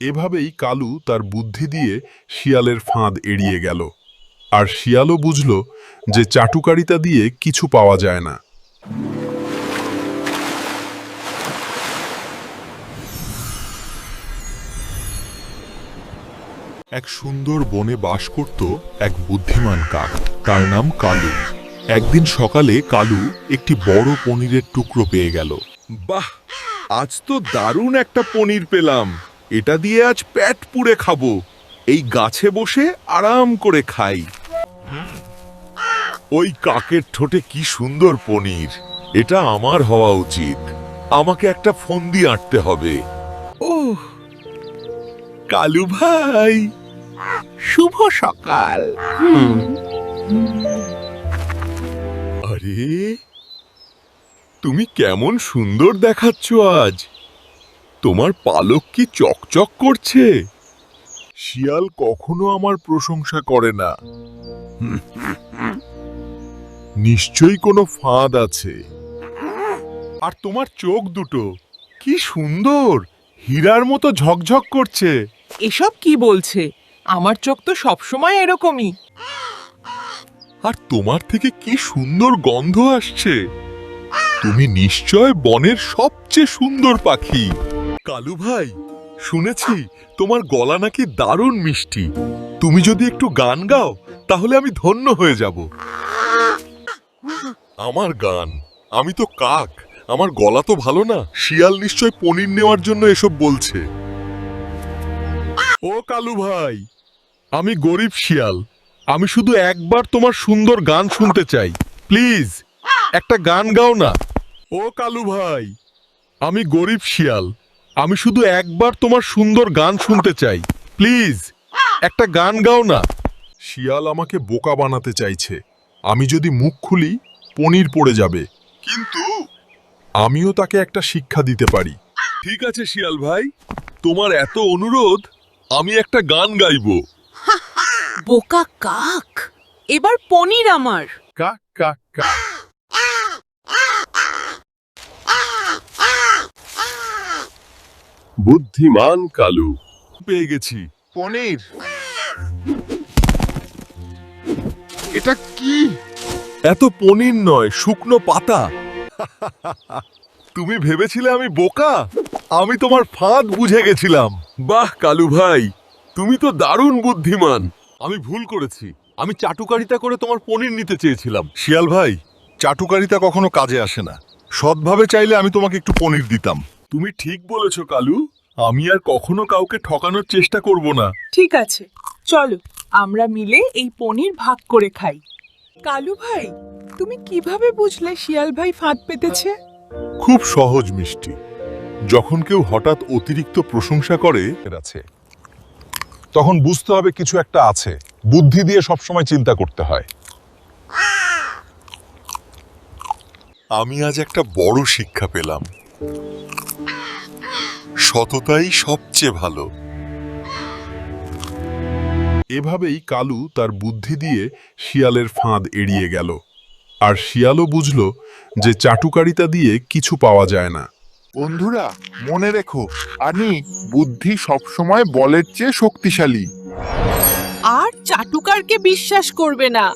এভাবেই কালু তার বুদ্ধি দিয়ে শিয়ালের ফাঁদ এড়িয়ে গেল। আর শিয়ালও বুঝল যে চাটুকারিতা দিয়ে কিছু পাওয়া যায় না। এক সুন্দর বনে বাস করত এক বুদ্ধিমান কাক। তার নাম কালু। একদিন সকালে কালু একটি বড় পনিরের টুকরো পেয়ে গেল। বাহ! আজ তো দারুণ একটা পনির পেলাম। এটা দিয়ে আজ পেট পুড়ে খাব। এই গাছে বসে আরাম করে খাই। ওই কাকের ঠোঁটে কি সুন্দর পনির। এটা আমার হওয়া উচিত। আমাকে একটা ফন্দি আঁটতে হবে। ওহ। কালু ভাই। শুভ সকাল। আরে তুমি কেমন সুন্দর দেখাচ্ছ আজ। তোমার পালক কি চকচক করছে? শিয়াল কখনো আমার প্রশংসা করে না। নিশ্চয়ই কোনো ফাঁদ আছে। আর তোমার চোখ দুটো কি সুন্দর! হীরার মতো ঝকঝক করছে। এসব কি বলছে? আমার চোখ তো সবসময় এরকমই। আর তোমার থেকে কি সুন্দর গন্ধ আসছে? তুমি নিশ্চয় বনের সবচেয়ে সুন্দর পাখি। কালু ভাই, শুনেছি তোমার গলা নাকি দারুণ মিষ্টি। তুমি যদি একটু গান গাও, তাহলে আমি ধন্য হয়ে যাব। আমার গান? আমি তো কাক। আমার গলা তো ভালো না। শিয়াল নিশ্চয় পনির নেওয়ার জন্য এসব বলছে। ও কালু ভাই, আমি গরিব শিয়াল। আমি শুধু একবার তোমার সুন্দর গান শুনতে চাই। প্লিজ, একটা গান গাও না। ও কালু ভাই, আমি গরিব শিয়াল। আমি শুধু একবার তোমার সুন্দর গান শুনতে চাই। প্লিজ একটা গান গাও না। শিয়াল আমাকে বোকা বানাতে চাইছে। আমি যদি মুখ খুলি পনির পড়ে যাবে। কিন্তু আমিও তাকে একটা শিক্ষা দিতে পারি। ঠিক আছে শিয়াল ভাই তোমার এত অনুরোধ আমি একটা গান গাইবো। বোকা কাক এবার পনির আমার। কাক কাক কাক। বুদ্ধিমান কালু। পেয়ে গেছি। পনির। এটা কি? এত পনির নয় শুকনো পাতা। তুমি ভেবেছিলে আমি বোকা? আমি তোমার ফাঁদ বুঝে গেছিলাম। বাহ কালু ভাই তুমি তো দারুণ বুদ্ধিমান। আমি ভুল করেছি। আমি চাটুকারিতা করে তোমার পনির নিতে চেয়েছিলাম। শিয়াল ভাই চাটুকারিতা কখনো কাজে আসে না। সৎভাবে চাইলে আমি তোমাকে একটু পনির দিতাম। তুমি ঠিক বলেছ কালু। আমি আর কখনো কাউকে ঠকানোর চেষ্টা করব না। ঠিক আছে। চলো আমরা মিলে এই পনির ভাগ করে খাই। কালু ভাই তুমি কীভাবে বুঝলে শিয়াল ভাই ফাঁদ পেতেছে? খুব সহজ মিষ্টি। যখন কেউ হঠাৎ অতিরিক্ত প্রশংসা করে আছে তখন বুঝতে হবে কিছু একটা আছে। বুদ্ধি দিয়ে সবসময় চিন্তা করতে হয়। আমি আজ একটা বড় শিক্ষা পেলাম। সততাই সবচেয়ে ভালো। এভাবেই কালু তার বুদ্ধি দিয়ে শিয়ালের ফাঁদ এড়িয়ে গেল। আর শিয়ালও বুঝল যে চাটুকারিতা দিয়ে কিছু পাওয়া যায় না। বন্ধুরা মনে রেখো আনি বুদ্ধি সবসময় বলের চেয়ে শক্তিশালী। আর চাটুকারকে বিশ্বাস করবে না।